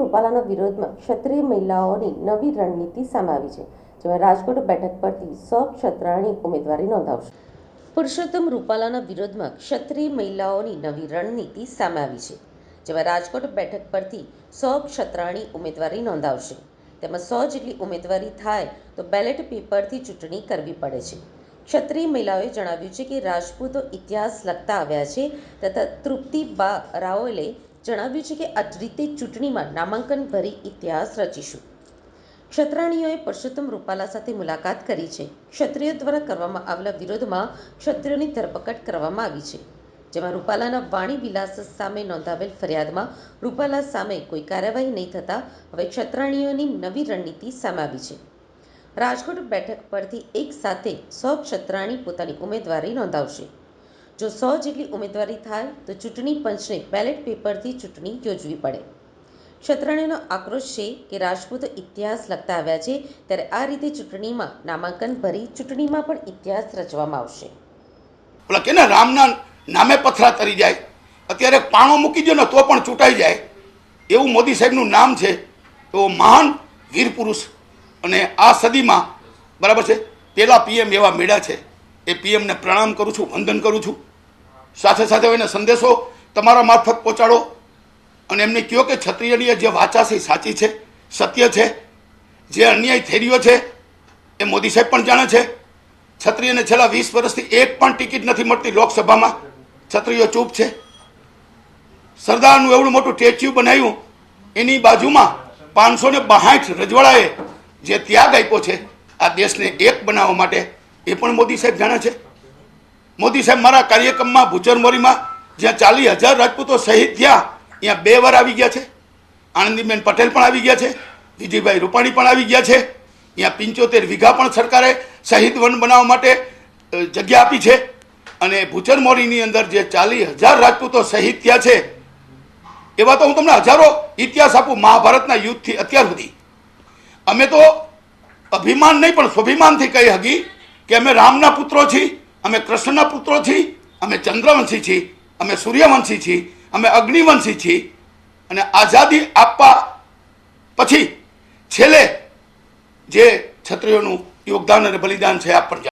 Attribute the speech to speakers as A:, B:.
A: રૂપાલાના વિરોધમાં ક્ષત્રિય મહિલાઓની નવી રણનીતિ સામે આવી છે, જેમાં રાજકોટ બેઠક પરથી સો ક્ષત્રાણી ઉમેદવારી નોંધાવશે. પુરુષોત્તમ રૂપાલાના વિરોધમાં ક્ષત્રિય મહિલાઓની નવી રણનીતિ સામે આવી છે, જેમાં રાજકોટ બેઠક પરથી સો ક્ષત્રાણી ઉમેદવારી નોંધાવશે. તેમાં સો જેટલી ઉમેદવારી થાય તો બેલેટ પેપરથી ચૂંટણી કરવી પડે છે. ક્ષત્રિય મહિલાઓએ જણાવ્યું છે કે રાજપૂતો ઇતિહાસ લખતા આવ્યા છે તથા તૃપ્તિબા રાઓલે જણાવ્યું છે કે આ રીતે ચૂંટણીમાં નામાંકન ભરી ઇતિહાસ રચીશું. ક્ષત્રાણીઓએ પરસોત્તમ રૂપાલા સાથે મુલાકાત કરી છે. ક્ષત્રિયો દ્વારા કરવામાં આવેલા વિરોધમાં ક્ષત્રિયોની ધરપકડ કરવામાં આવી છે. જેમાં રૂપાલાના વાણી વિલાસ સામે નોંધાવેલ ફરિયાદમાં રૂપાલા સામે કોઈ કાર્યવાહી નહીં થતાં હવે ક્ષત્રાણીઓની નવી રણનીતિ સામે આવી છે. રાજકોટ બેઠક પરથી એક સાથે સો ક્ષત્રાણી પોતાની ઉમેદવારી નોંધાવશે. જો સો જેટલી ઉમેદવારી થાય, તો ચૂંટણી પંચને બેલેટ પેપરથી ચૂંટણી યોજવી પડે. ક્ષત્રાણીઓનો આક્રોશ છે કે રાજપૂતો ઇતિહાસ લખતા આવ્યા છે, ત્યારે આ રીતે ચૂંટણીમાં નામાંકન ભરી ચૂંટણીમાં પણ ઇતિહાસ રચવામાં આવશે.
B: ઓલા કે રામના નામે પથરા તરી જાય? અત્યારે પાણો મૂકી દો ને તો પણ ચૂંટાઈ જાય. એવું મોદી સાહેબનું નામ છે, તો મહાન વીર પુરુષ અને આ સદીમાં, બરાબર છે પહેલા પીએમ એવા મેળા છે. એ પીએમને પ્રણામ કરું છું, વંદન કરું છું. સાથે સાથે એને સંદેશો તમારા મારફત પહોંચાડો. અને એમને કહો કે ક્ષત્રિયની જે વાચા છે સાચી છે, સત્ય છે, જે અન્યાય થઈ રહ્યો છે, એ મોદી સાહેબ પણ જાણે છે. ક્ષત્રિયને છેલ્લા વીસ વર્ષથી એક પણ ટિકિટ નથી મળતી લોકસભામાં. ક્ષત્રિયો ચૂપ છે. સરદારનું એવડું મોટું સ્ટેચ્યુ બનાવ્યું. એની બાજુમાં પાંચસો ને બાસઠ રજવાડાએ જે ત્યાગ આપ્યો છે, આ દેશને એક બનાવવા માટે એ પણ મોદી સાહેબ જાણે છે? મોદી સાહેબ મારા કાર્યક્રમમાં ભૂચરમોરીમાં જ્યાં ચાલીસ હજાર રાજપૂતો શહીદ થયા, ત્યાં બે વાર આવી ગયા છે. આનંદીબેન પટેલ પણ આવી ગયા છે. વિજયભાઈ રૂપાણી પણ આવી ગયા છે. અહીંયા પંચોતેર વીઘા પણ સરકારે શહીદ વન બનાવવા માટે જગ્યા આપી છે. અને ભૂચરમોરીની અંદર જે ચાલીસ હજાર રાજપૂતો શહીદ થયા છે, એવા તો હું તમને હજારો ઇતિહાસ આપું મહાભારતના યુદ્ધથી અત્યાર સુધી. અમે તો અભિમાન નહીં, પણ સ્વાભિમાનથી કહી હકી કે અમે રામના પુત્રો છીએ અમે કૃષ્ણના પુત્રો છીએ અમે ચંદ્રવંશી છીએ અમે સૂર્યવંશી છીએ અમે અગ્નિવંશી છીએ અને આઝાદી આપવા પછી છેલ્લે જે છત્રીઓનું યોગદાન અને બલિદાન છે જાણો.